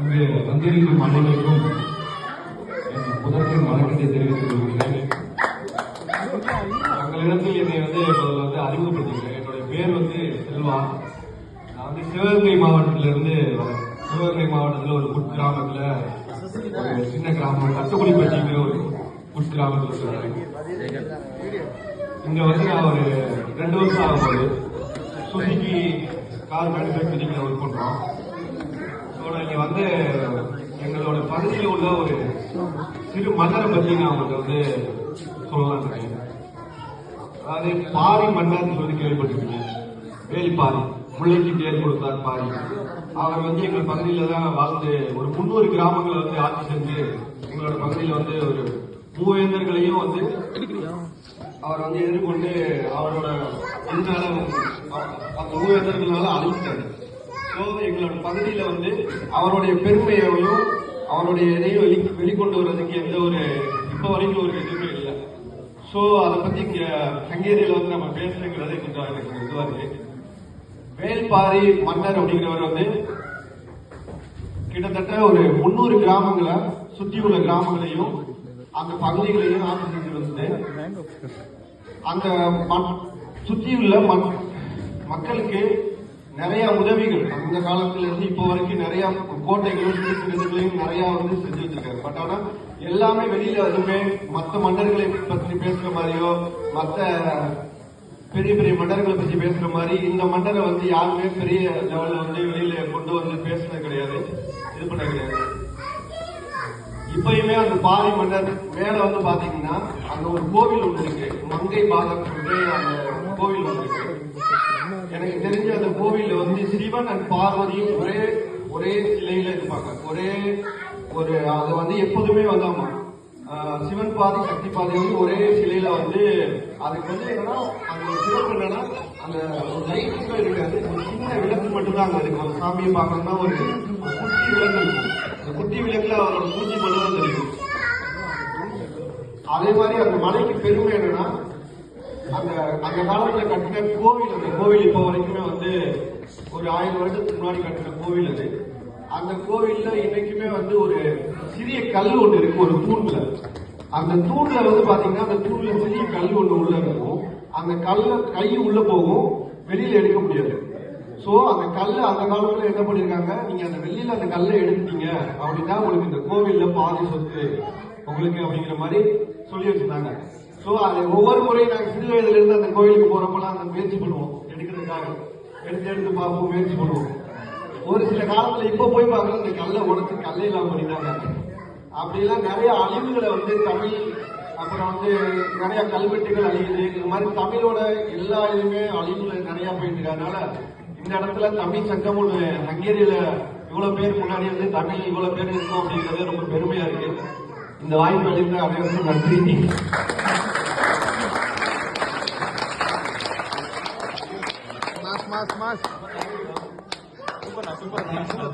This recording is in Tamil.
இங்கே வந்திருக்கும் அனைவருக்கும் முதற்கின் வணக்கத்தை தெரிவித்துக் கொள்கிறேன். தங்களிடத்தில் என்னை வந்து முதல்ல வந்து அறிமுகப்படுத்திக்கிறேன் என்னுடைய பேர் வந்து செல்வா. நான் வந்து சிவகங்கை மாவட்டத்திலிருந்து வரேன் சிவகங்கை மாவட்டத்தில் ஒரு குட்கிராமத்தில் ஒரு சின்ன கிராமம் கட்டுக்குடிப்பட்டிங்கிற ஒரு குட்கிராமத்தில் சொல்றேன். இங்கே வந்து நான் ஒரு ரெண்டு வருஷம் ஆகும்போது சுசுக்கி கார் மேனுஃபேக்சரிங்ல ஒர்க் பண்ணுறோம் நீங்க வந்து எங்களோட பகுதியில் உள்ள ஒரு சிறு மன்னரை பத்தி நான் உங்களுக்கு வந்து சொல்லலாம் அதாவது பாரி மன்னர் சொல்லி கேள்விப்பட்டிருக்கீங்க. வேலிப்பாரி முல்லைக்கு பேர் கொடுத்தார் பாரி. அவர் வந்து எங்கள் பகுதியில தான் வாழ்ந்து ஒரு முன்னூறு கிராமங்களை வந்து ஆட்சி செஞ்சு எங்களோட பகுதியில் வந்து ஒரு மூவேந்தர்களையும் வந்து அவர் வந்து எதிர்கொண்டு அவரோட அந்த மூவேந்தர்களால அழிச்சாரு ஸோ எங்களோட பகுதியில வந்து அவருடைய பெருமையையும் அவருடைய இதையும் வெளி வெளிக்கொண்டு வர்றதுக்கு எந்த ஒரு இப்போ வரைக்கும் ஒரு எதுவுமே இல்லை. ஸோ அதை பத்தி இங்க ஹங்கேரியில வந்து நம்ம பேசுறதுங்கிறது கொஞ்சம் எனக்கு இதுவா இருக்கு. வேல்பாரி மன்னர் அப்படிங்கிறவர் வந்து கிட்டத்தட்ட ஒரு முன்னூறு கிராமங்களை சுற்றி உள்ள கிராமங்களையும் அந்த பகுதிகளையும் ஆட்சி செஞ்சு வந்து அந்த மண்- சுற்றியுள்ள மக்களுக்கு நிறைய உதவிகள். அந்த காலத்துல இருந்து இப்போ வரைக்கும் நிறைய கோட்டைகளும் சிறு நிறைய வந்து செஞ்சு வச்சிருக்காரு. பட் ஆனா எல்லாமே வெளியில எதுவுமே மற்ற மன்னர்களை பற்றி பேசுற மாதிரியோ மற்ற பெரிய பெரிய மன்னர்களை பற்றி பேசுற மாதிரி இந்த மன்னரை வந்து யாருமே பெரிய லெவல்ல வந்து வெளியில கொண்டு வந்து பேசுனது கிடையாது. இது பண்ண கிடையாது. இப்பயுமே அந்த பாரி மன்னர் மேல வந்து பாத்தீங்கன்னா அங்க ஒரு கோவில் ஒன்று இருக்கு. மங்கை பாதம் அந்த கோவில் ஒன்று இருக்கு. எனக்கு தெரிஞ்ச அந்த கோவில்ல வந்து சிவன் அண்ட் பார்வதி ஒரே ஒரே சிலையில இருப்பாங்க. ஒரே ஒரு அது வந்து எப்போதுமே வந்து ஆமா சிவன் பாதி சக்தி பாதி வந்து ஒரே சிலையில வந்து அதுக்கு வந்து என்னன்னா அந்த ஒரு சிறப்பு என்னன்னா அந்த லைட்டுக்கும் இருக்காது. ஒரு சின்ன விளக்கு மட்டும்தான் அங்க இருக்கும். அந்த சாமியை பார்க்கணும்னா ஒரு குட்டி விளக்கு இருக்கும். அந்த குட்டி விளக்குல அவரோட மூஞ்சி மட்டும் தெரியும். அதே மாதிரி அந்த மலைக்கு பெருமை என்னன்னா அந்த அந்த காலத்துல கட்டின கோவில் அந்த கோவில் இப்போ வரைக்குமே வந்து ஒரு ஆயிரம் வருஷத்துக்கு முன்னாடி கட்டின கோவில் அது. அந்த கோவில்ல இன்னைக்குமே வந்து ஒரு சிறிய கல் ஒன்று இருக்கு ஒரு தூண்ல. அந்த தூண்ல வந்து பாத்தீங்கன்னா அந்த தூண்ல சிறிய கல் ஒன்று உள்ள இருக்கும். அந்த கல்ல கை உள்ள போகும் வெளியில எடுக்க முடியாது. சோ அந்த கல் அந்த காலத்துல என்ன பண்ணிருக்காங்க? நீங்க அந்த வெளியில அந்த கல்லை எடுத்தீங்க அப்படின்னா உங்களுக்கு இந்த கோவில்ல பாதி சொத்து உங்களுக்கு அப்படிங்கிற மாதிரி சொல்லி வச்சிருந்தாங்க. சோ அது ஒவ்வொரு முறையும் நாங்க சிறு வயதுல இருந்து அந்த கோயிலுக்கு போறப்பெல்லாம் அந்த முயற்சி பண்ணுவோம். எடுக்கிறதுக்காக. எடுத்து எடுத்து பார்ப்போம் முயற்சி பண்ணுவோம். ஒரு சில காலத்துல இப்ப போய் பார்க்கறது இந்த கல்லை உடச்சு கல்லை இல்லாம பண்ணிட்டாங்க அப்படிலாம் நிறைய அழிவுகளை வந்து தமிழ் அப்புறம் வந்து நிறைய கல்வெட்டுகள் அழியுது இந்த மாதிரி தமிழோட எல்லா இதுவுமே அழிவுல நிறைய போயிட்டு இருக்கு அதனால இந்த இடத்துல தமிழ் சங்கம் ஒண்ணு ஹங்கேரியில இவ்வளவு பேர் முன்னாடி வந்து தமிழ் இவ்வளவு பேர் இருக்கும் அப்படிங்கிறது ரொம்ப பெருமையா இருக்கு இந்த வாய்ப்பு அளித்த அனைவருக்கும் நன்றி Mas, mas, mas. Super, super.